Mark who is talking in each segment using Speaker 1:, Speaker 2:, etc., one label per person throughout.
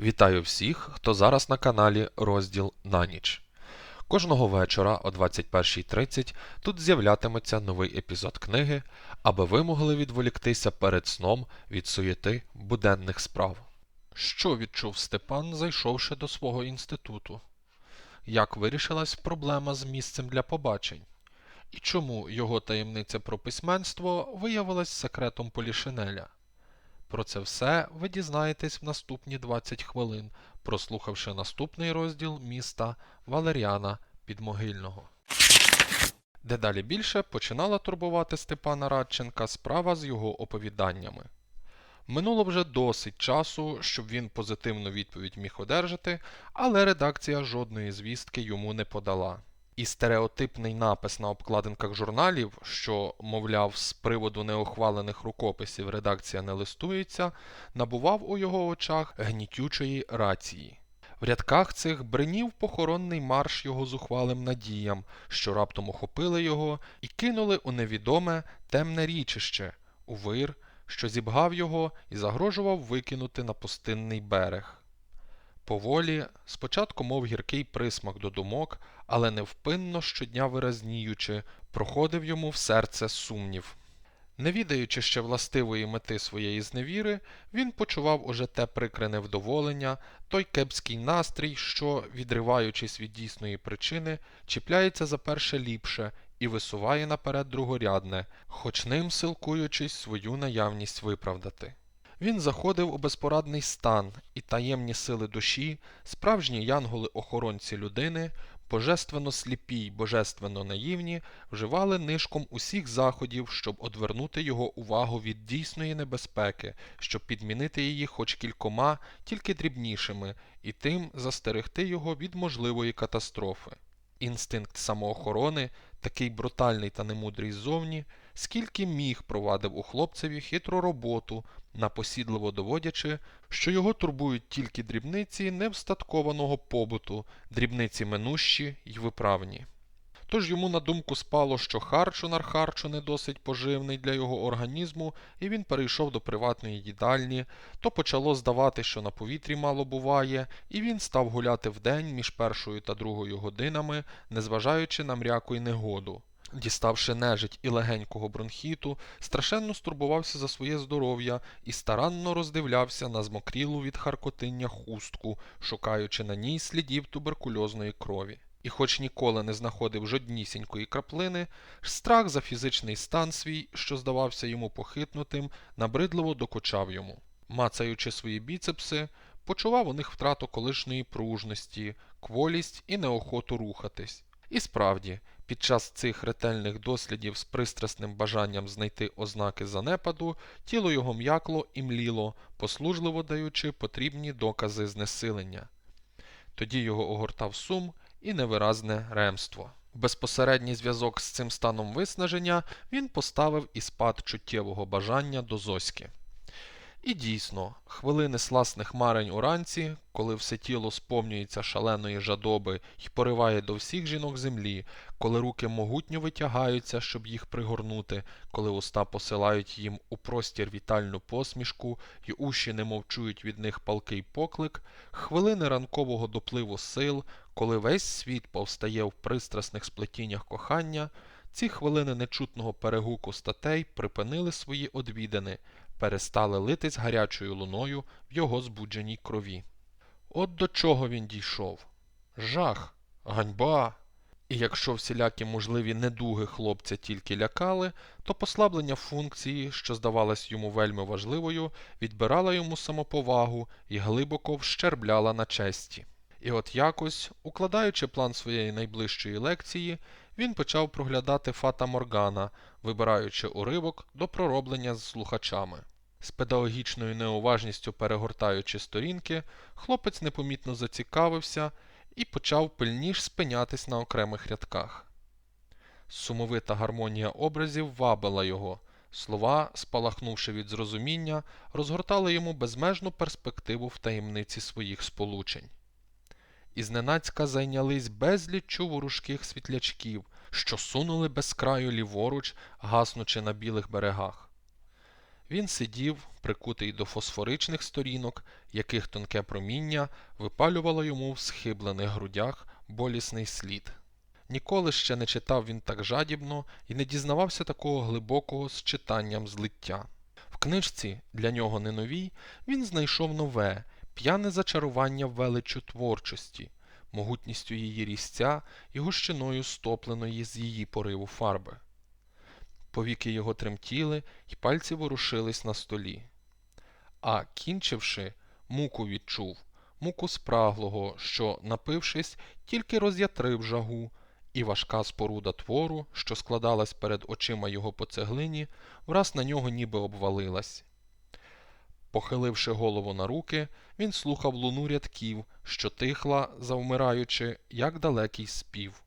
Speaker 1: Вітаю всіх, хто зараз на каналі Розділ на ніч. Кожного вечора о 21.30 тут з'являтиметься новий епізод книги, аби ви могли відволіктися перед сном від суєти буденних справ. Що відчув Степан, зайшовши до свого інституту? Як вирішилась проблема з місцем для побачень? І чому його таємниця про письменство виявилась секретом Полішинеля? Про це все ви дізнаєтесь в наступні 20 хвилин, прослухавши наступний розділ міста Валеріана Підмогильного. Дедалі більше починала турбувати Степана Радченка справа з його оповіданнями. Минуло вже досить часу, щоб він позитивну відповідь міг одержати, але редакція жодної звістки йому не подала. І стереотипний напис на обкладинках журналів, що, мовляв, з приводу неохвалених рукописів редакція не листується, набував у його очах гнітючої рації. В рядках цих бринів похоронний марш його зухвалим надіям, що раптом охопили його і кинули у невідоме темне річище, у вир, що зібгав його і загрожував викинути на пустинний берег. Поволі, спочатку мов гіркий присмак до думок, але невпинно щодня виразніючи, проходив йому в серце сумнів. Не відаючи ще властивої мети своєї зневіри, він почував уже те прикре невдоволення, той кепський настрій, що, відриваючись від дійсної причини, чіпляється за перше ліпше і висуває наперед другорядне, хоч ним силкуючись свою наявність виправдати. Він заходив у безпорадний стан, і таємні сили душі, справжні янголи-охоронці людини, божественно сліпі й божественно наївні, вживали нишком усіх заходів, щоб одвернути його увагу від дійсної небезпеки, щоб підмінити її хоч кількома, тільки дрібнішими, і тим застерегти його від можливої катастрофи. Інстинкт самоохорони, такий брутальний та немудрий ззовні, скільки міг провадив у хлопцеві хитру роботу, напосідливо доводячи, що його турбують тільки дрібниці невстаткованого побуту, дрібниці минущі й виправні. Тож йому на думку спало, що харчу не досить поживний для його організму, і він перейшов до приватної їдальні, то почало здавати, що на повітрі мало буває, і він став гуляти вдень між першою та другою годинами, незважаючи на мряку й негоду. Діставши нежить і легенького бронхіту, страшенно стурбувався за своє здоров'я і старанно роздивлявся на змокрілу від харкотиння хустку, шукаючи на ній слідів туберкульозної крові. І хоч ніколи не знаходив жоднісінької краплини, страх за фізичний стан свій, що здавався йому похитнутим, набридливо докучав йому. Мацаючи свої біцепси, почував у них втрату колишньої пружності, кволість і неохоту рухатись. І справді, під час цих ретельних дослідів з пристрасним бажанням знайти ознаки занепаду, тіло його м'якло і мліло, послужливо даючи потрібні докази знесилення. Тоді його огортав сум і невиразне ремство. Безпосередній зв'язок з цим станом виснаження він поставив і спад чуттєвого бажання до Зоськи. І дійсно, хвилини сласних марень уранці, коли все тіло сповнюється шаленої жадоби й пориває до всіх жінок землі, коли руки могутньо витягаються, щоб їх пригорнути, коли уста посилають їм у простір вітальну посмішку й уші не мовчують від них палкий поклик, хвилини ранкового допливу сил, коли весь світ повстає в пристрасних сплетіннях кохання, ці хвилини нечутного перегуку статей припинили свої одвідини, перестали литись гарячою луною в його збудженій крові. От до чого він дійшов жах, ганьба. І якщо всілякі можливі недуги хлопця тільки лякали, то послаблення функції, що здавалось йому вельми важливою, відбирала йому самоповагу і глибоко вщербляла на честі. І от якось, укладаючи план своєї найближчої лекції, він почав проглядати Фата Моргана, вибираючи уривок до пророблення з слухачами. З педагогічною неуважністю перегортаючи сторінки, хлопець непомітно зацікавився і почав пильніш спинятись на окремих рядках. Сумовита гармонія образів вабила його, слова, спалахнувши від зрозуміння, розгортали йому безмежну перспективу в таємниці своїх сполучень. І зненацька зайнялись безліччю ворожких світлячків, що сунули без краю ліворуч, гаснучи на білих берегах. Він сидів, прикутий до фосфоричних сторінок, яких тонке проміння випалювало йому в схиблених грудях болісний слід. Ніколи ще не читав він так жадібно і не дізнавався такого глибокого з читанням злиття. В книжці, для нього не новій, він знайшов нове, п'яне зачарування величчю творчості, могутністю її різця і гущиною стопленої з її пориву фарби. Повіки його тремтіли, і пальці ворушились на столі. А кінчивши, муку відчув, муку спраглого, що, напившись, тільки роз'ятрив жагу, і важка споруда твору, що складалась перед очима його по цеглині, враз на нього ніби обвалилась. Похиливши голову на руки, він слухав луну рядків, що тихла, завмираючи, як далекий спів.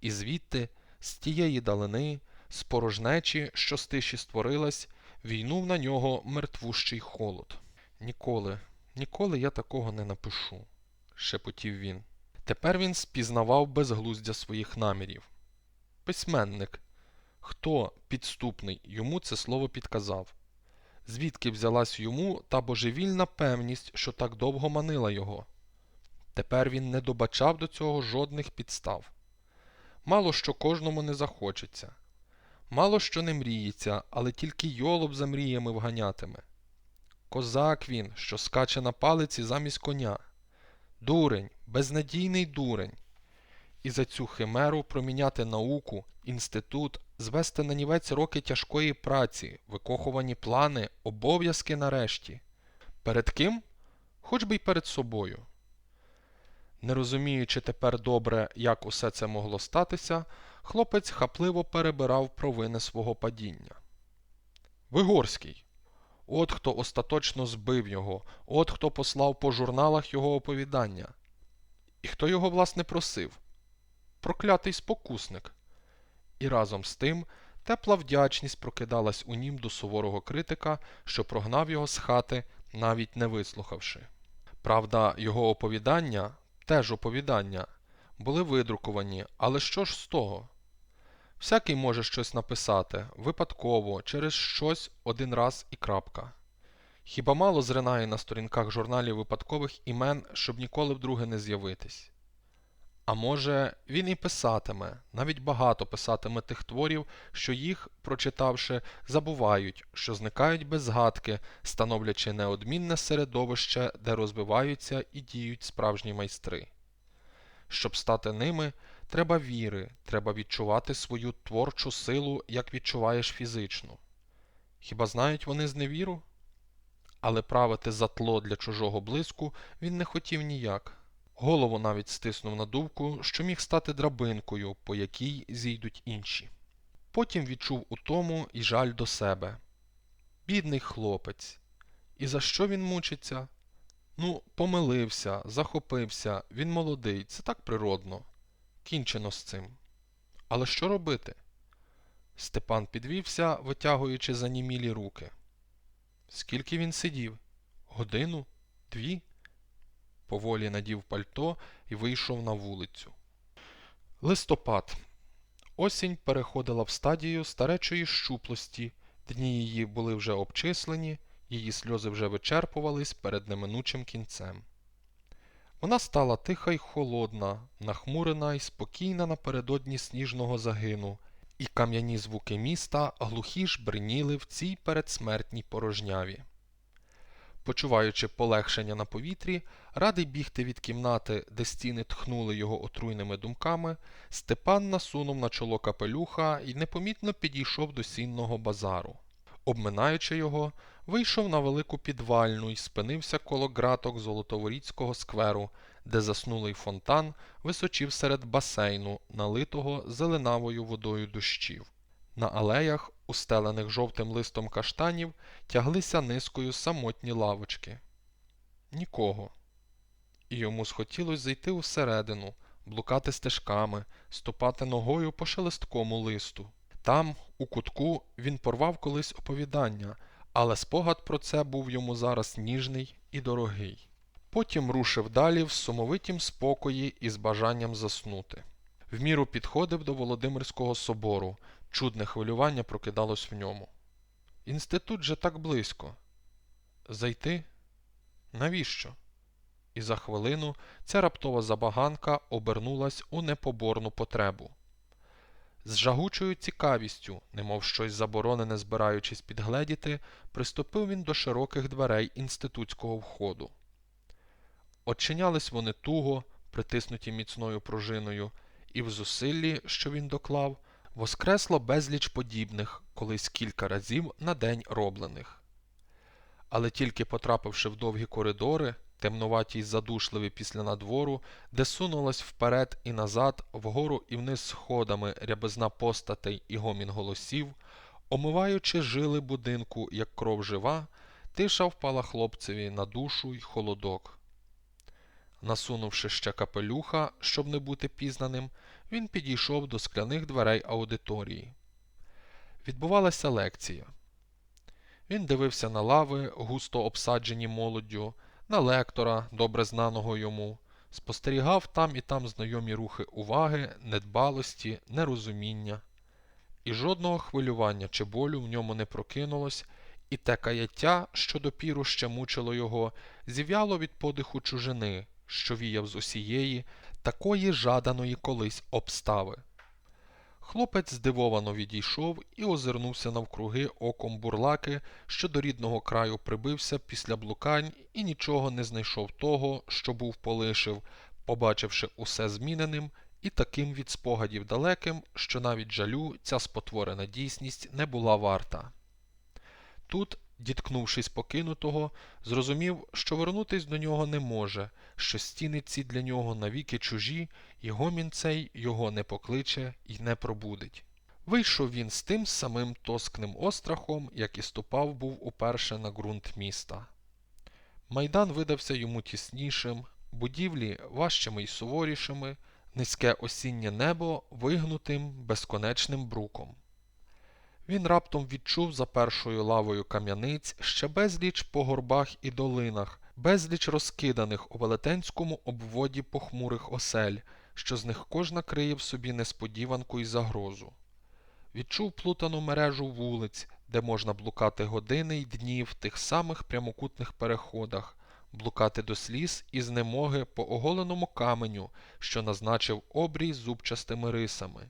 Speaker 1: І звідти, з тієї далини, з порожнечі, що з тиші створилась, війнув на нього мертвущий холод. Ніколи, ніколи я такого не напишу, шепотів він. Тепер він спізнавав безглуздя своїх намірів. Письменник. Хто підступний йому це слово підказав? Звідки взялась йому та божевільна певність, що так довго манила його? Тепер він не добачав до цього жодних підстав. Мало що кожному не захочеться. Мало що не мріється, але тільки йолоб за мріями вганятиме. Козак він, що скаче на палиці замість коня. Дурень, безнадійний дурень. І за цю химеру проміняти науку, інститут, звести на нівець роки тяжкої праці, викохувані плани, обов'язки нарешті. Перед ким? Хоч би й перед собою. Не розуміючи тепер добре, як усе це могло статися, хлопець хапливо перебирав провини свого падіння. Вигорський. От хто остаточно збив його, от хто послав по журналах його оповідання. І хто його, власне, просив? Проклятий спокусник. І разом з тим тепла вдячність прокидалась у нім до суворого критика, що прогнав його з хати, навіть не вислухавши. Правда, його оповідання, теж оповідання, були видруковані, але що ж з того? Всякий може щось написати, випадково, через щось один раз і крапка. Хіба мало зринає на сторінках журналів випадкових імен, щоб ніколи вдруге не з'явитись? А може, він і писатиме, навіть багато писатиме тих творів, що їх, прочитавши, забувають, що зникають без згадки, становлячи неодмінне середовище, де розвиваються і діють справжні майстри. Щоб стати ними, треба віри, треба відчувати свою творчу силу, як відчуваєш фізичну. Хіба знають вони зневіру? Але правити за тло для чужого блиску він не хотів ніяк. Голову навіть стиснув на думку, що міг стати драбинкою, по якій зійдуть інші. Потім відчув утому і жаль до себе. Бідний хлопець. І за що він мучиться? Ну, помилився, захопився, він молодий, це так природно. Кінчено з цим. Але що робити? Степан підвівся, витягуючи занімілі руки. Скільки він сидів? Годину? Дві? Поволі надів пальто і вийшов на вулицю. Листопад. Осінь переходила в стадію старечої щуплості, дні її були вже обчислені, її сльози вже вичерпувались перед неминучим кінцем. Вона стала тиха й холодна, нахмурена й спокійна напередодні сніжного загину, і кам'яні звуки міста глухі ж бриніли в цій передсмертній порожняві. Почуваючи полегшення на повітрі, радий бігти від кімнати, де стіни тхнули його отруйними думками, Степан насунув на чоло капелюха і непомітно підійшов до сінного базару. Обминаючи його, вийшов на велику підвальну і спинився коло ґраток Золотоворіцького скверу, де заснулий фонтан височив серед басейну, налитого зеленавою водою дощів. На алеях, устелених жовтим листом каштанів, тяглися низкою самотні лавочки. Нікого. І йому схотілось зайти усередину, блукати стежками, ступати ногою по шелесткому листу. Там, у кутку, він порвав колись оповідання, але спогад про це був йому зараз ніжний і дорогий. Потім рушив далі в сумовитім спокої і з бажанням заснути. В міру підходив до Володимирського собору, чудне хвилювання прокидалось в ньому. Інститут же так близько. Зайти? Навіщо? І за хвилину ця раптова забаганка обернулась у непоборну потребу. З жагучою цікавістю, немов щось заборонене збираючись підгледіти, приступив він до широких дверей інститутського входу. Очинялись вони туго, притиснуті міцною пружиною, і в зусиллі, що він доклав, воскресло безліч подібних, колись кілька разів на день роблених. Але тільки потрапивши в довгі коридори, темнуваті й задушливі після надвору, де сунулась вперед і назад, вгору і вниз сходами рябизна постатей і гомін голосів, омиваючи жили будинку, як кров жива, тиша впала хлопцеві на душу й холодок. Насунувши ще капелюха, щоб не бути пізнаним, він підійшов до скляних дверей аудиторії. Відбувалася лекція. Він дивився на лави, густо обсаджені молоддю, на лектора, добре знаного йому, спостерігав там і там знайомі рухи уваги, недбалості, нерозуміння. І жодного хвилювання чи болю в ньому не прокинулось, і те каяття, що допіру ще мучило його, зів'яло від подиху чужини, що віяв з усієї, такої жаданої колись обстави. Хлопець здивовано відійшов і озирнувся навкруги оком бурлаки, що до рідного краю прибився після блукань і нічого не знайшов того, що був полишив, побачивши усе зміненим і таким від спогадів далеким, що навіть жалю ця спотворена дійсність не була варта. Тут, діткнувшись покинутого, зрозумів, що вернутись до нього не може, що стіни ці для нього навіки чужі, і гомін цей його не покличе і не пробудить. Вийшов він з тим самим тоскним острахом, як і ступав був уперше на ґрунт міста. Майдан видався йому тіснішим, будівлі важчими й суворішими, низьке осіннє небо вигнутим безконечним бруком. Він раптом відчув за першою лавою кам'яниць ще безліч по горбах і долинах, безліч розкиданих у велетенському обводі похмурих осель, що з них кожна криє в собі несподіванку й загрозу. Відчув плутану мережу вулиць, де можна блукати години й дні в тих самих прямокутних переходах, блукати до сліз і знемоги по оголеному каменю, що назначив обрій зубчастими рисами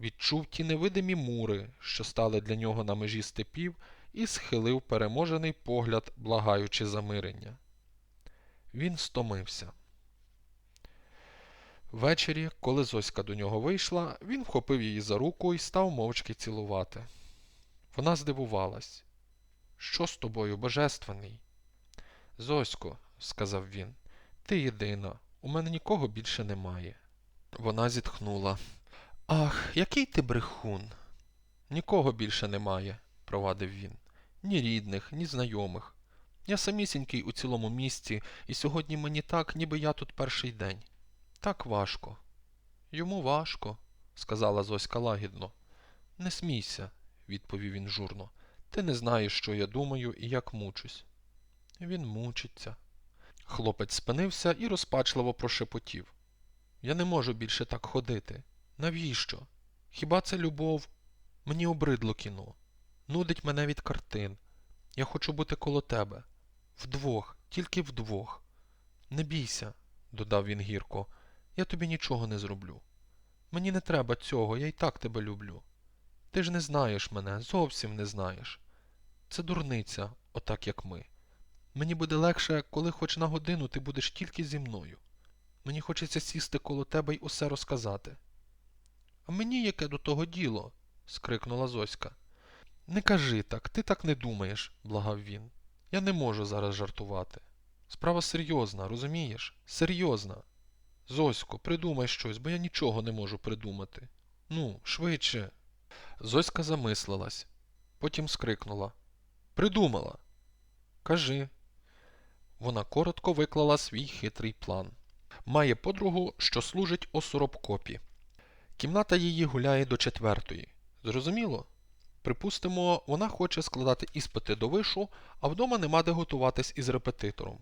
Speaker 1: відчув ті невидимі мури, що стали для нього на межі степів, і схилив переможений погляд, благаючи замирення. Він стомився. Ввечері, коли Зоська до нього вийшла, він вхопив її за руку і став мовчки цілувати. Вона здивувалась. Що з тобою, божественний? Зосько, сказав він, ти єдина, у мене нікого більше немає. Вона зітхнула. Ах, який ти брехун. Нікого більше немає, провадив він. Ні рідних, ні знайомих. Я самісінький у цілому місті, і сьогодні мені так, ніби я тут перший день. Так важко. Йому важко, сказала Зоська лагідно. Не смійся, відповів він журно. Ти не знаєш, що я думаю і як мучусь. Він мучиться. Хлопець спинився і розпачливо прошепотів. Я не можу більше так ходити. Навіщо? Хіба це любов? Мені обридло кіно. Нудить мене від картин. Я хочу бути коло тебе. Вдвох, тільки вдвох. Не бійся, додав він гірко, я тобі нічого не зроблю. Мені не треба цього, я й так тебе люблю. Ти ж не знаєш мене, зовсім не знаєш. Це дурниця, отак як ми. Мені буде легше, коли хоч на годину ти будеш тільки зі мною. Мені хочеться сісти коло тебе й усе розказати. Мені яке до того діло? скрикнула Зоська. Не кажи так, ти так не думаєш, благав він. Я не можу зараз жартувати. Справа серйозна, розумієш? Серйозна. Зосько, придумай щось, бо я нічого не можу придумати. Ну, швидше. Зоська замислилась, потім скрикнула. Придумала. Кажи. Вона коротко виклала свій хитрий план. Має подругу, що служить осоробкопі. Кімната її гуляє до четвертої. Зрозуміло? Припустимо, вона хоче складати іспити до вишу, а вдома нема де готуватись із репетитором.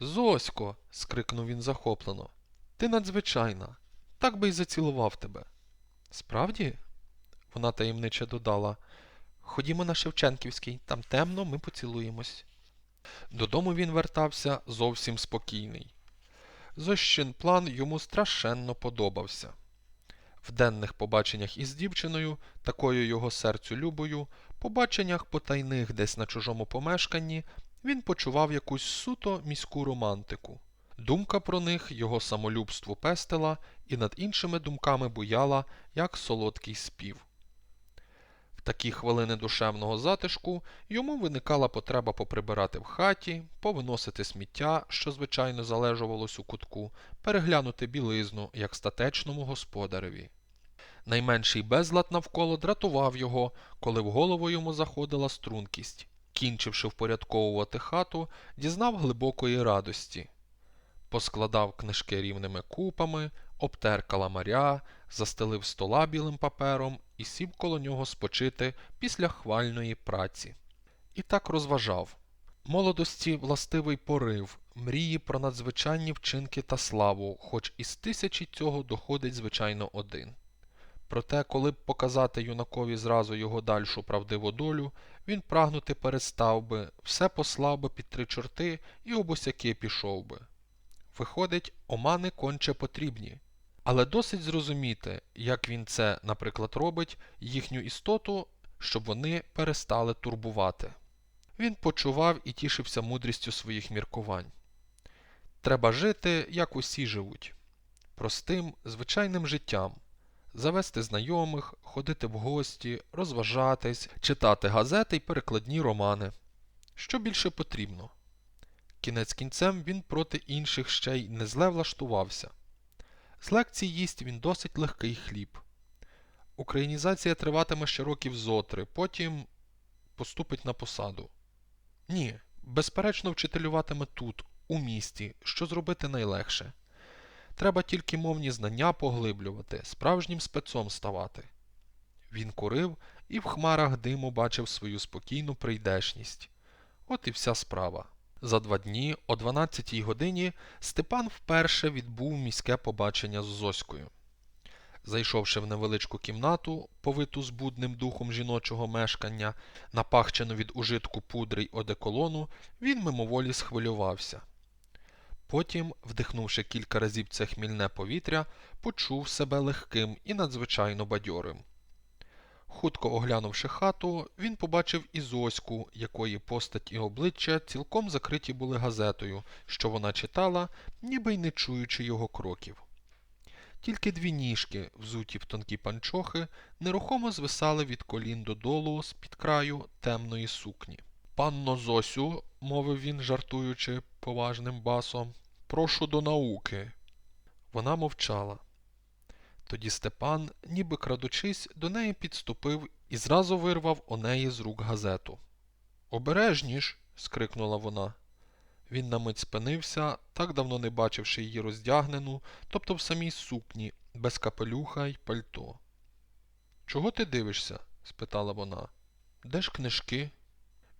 Speaker 1: Зосько. скрикнув він захоплено. Ти надзвичайна. Так би й зацілував тебе. Справді? Вона таємниче додала. Ходімо на Шевченківський, там темно, ми поцілуємось. Додому він вертався зовсім спокійний. Зощин план йому страшенно подобався. В денних побаченнях із дівчиною, такою його серцю любою, побаченнях потайних десь на чужому помешканні, він почував якусь суто міську романтику. Думка про них його самолюбству пестила і над іншими думками буяла, як солодкий спів. Такі хвилини душевного затишку йому виникала потреба поприбирати в хаті, повиносити сміття, що звичайно залежувалось у кутку, переглянути білизну, як статечному господареві. Найменший безлад навколо дратував його, коли в голову йому заходила стрункість. Кінчивши впорядковувати хату, дізнав глибокої радості. Поскладав книжки рівними купами, обтер каламаря, застелив стола білим папером і сів коло нього спочити після хвальної праці. І так розважав. Молодості властивий порив, мрії про надзвичайні вчинки та славу, хоч із тисячі цього доходить звичайно один. Проте, коли б показати юнакові зразу його дальшу правдиву долю, він прагнути перестав би, все послав би під три чорти і обосяки пішов би. Виходить, омани конче потрібні. Але досить зрозуміти, як він це, наприклад, робить, їхню істоту, щоб вони перестали турбувати. Він почував і тішився мудрістю своїх міркувань. Треба жити, як усі живуть, простим, звичайним життям, завести знайомих, ходити в гості, розважатись, читати газети й перекладні романи. Що більше потрібно? Кінець кінцем він проти інших ще й не зле влаштувався. З лекцій їсть він досить легкий хліб. Українізація триватиме ще років зотри, потім поступить на посаду. Ні, безперечно, вчителюватиме тут, у місті, що зробити найлегше. Треба тільки мовні знання поглиблювати, справжнім спецом ставати. Він курив і в хмарах диму бачив свою спокійну прийдешність. От і вся справа. За два дні, о 12 годині, Степан вперше відбув міське побачення з Зоською. Зайшовши в невеличку кімнату, повиту збудним духом жіночого мешкання, напахчену від ужитку пудри й одеколону, він мимоволі схвилювався. Потім, вдихнувши кілька разів це хмільне повітря, почув себе легким і надзвичайно бадьорим. Хутко оглянувши хату, він побачив і Зоську, якої постать і обличчя цілком закриті були газетою, що вона читала, ніби й не чуючи його кроків. Тільки дві ніжки, взуті в тонкі панчохи, нерухомо звисали від колін додолу з-під краю темної сукні. Панно Зосю, мовив він, жартуючи поважним басом, прошу до науки. Вона мовчала. Тоді Степан, ніби крадучись, до неї підступив і зразу вирвав у неї з рук газету. Обережніш. скрикнула вона. Він на мить спинився, так давно не бачивши її роздягнену, тобто в самій сукні, без капелюха й пальто. Чого ти дивишся? спитала вона. Де ж книжки?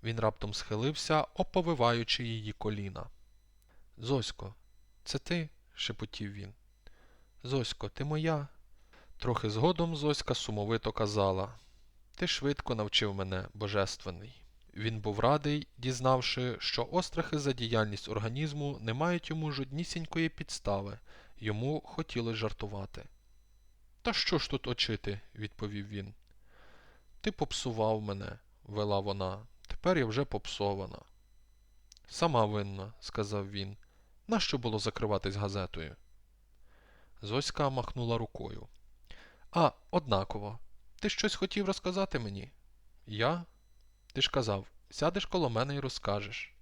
Speaker 1: Він раптом схилився, оповиваючи її коліна. Зосько, це ти? шепотів він. Зосько, ти моя. Трохи згодом Зоська сумовито казала Ти швидко навчив мене, божественний. Він був радий, дізнавши, що острахи за діяльність організму не мають йому жоднісінької підстави, йому хотіли жартувати. Та що ж тут очити? відповів він. Ти попсував мене, вела вона. Тепер я вже попсована. Сама винна, сказав він. Нащо було закриватись газетою? Зоська махнула рукою. А, однаково. Ти щось хотів розказати мені? Я? Ти ж казав, сядеш коло мене і розкажеш.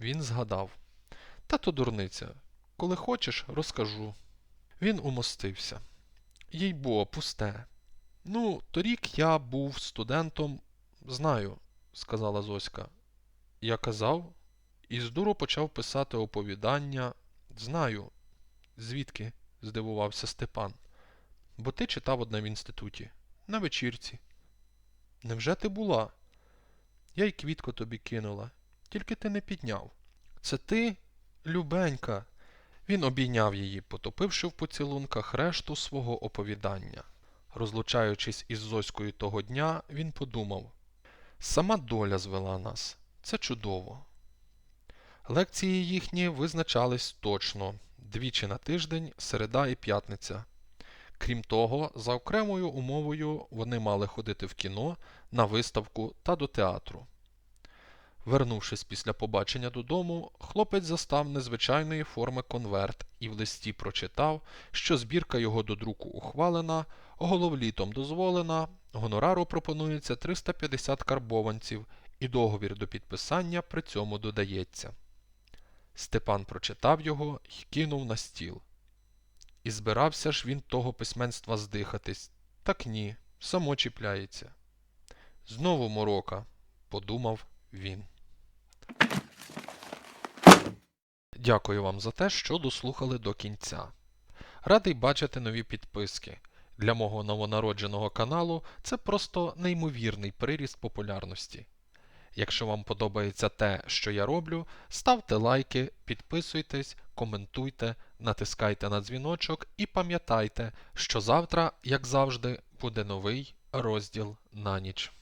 Speaker 1: Він згадав. Та то дурниця. Коли хочеш, розкажу. Він умостився. Їй бо, пусте. Ну, торік я був студентом. Знаю, сказала Зоська. Я казав, і з дуру почав писати оповідання. Знаю. Звідки? здивувався Степан. Бо ти читав одне в інституті, на вечірці. Невже ти була? Я й квітку тобі кинула, тільки ти не підняв. Це ти, любенька. Він обійняв її, потопивши в поцілунках решту свого оповідання. Розлучаючись із Зоською того дня, він подумав Сама доля звела нас. Це чудово. Лекції їхні визначались точно двічі на тиждень, середа і п'ятниця. Крім того, за окремою умовою вони мали ходити в кіно, на виставку та до театру. Вернувшись після побачення додому, хлопець застав незвичайної форми конверт і в листі прочитав, що збірка його до друку ухвалена, головлітом дозволена, гонорару пропонується 350 карбованців, і договір до підписання при цьому додається. Степан прочитав його і кинув на стіл. І збирався ж він того письменства здихатись. Так ні, само чіпляється. Знову морока, подумав він. Дякую вам за те, що дослухали до кінця. Радий бачити нові підписки. Для мого новонародженого каналу це просто неймовірний приріст популярності. Якщо вам подобається те, що я роблю, ставте лайки, підписуйтесь, коментуйте, натискайте на дзвіночок і пам'ятайте, що завтра, як завжди, буде новий розділ на ніч.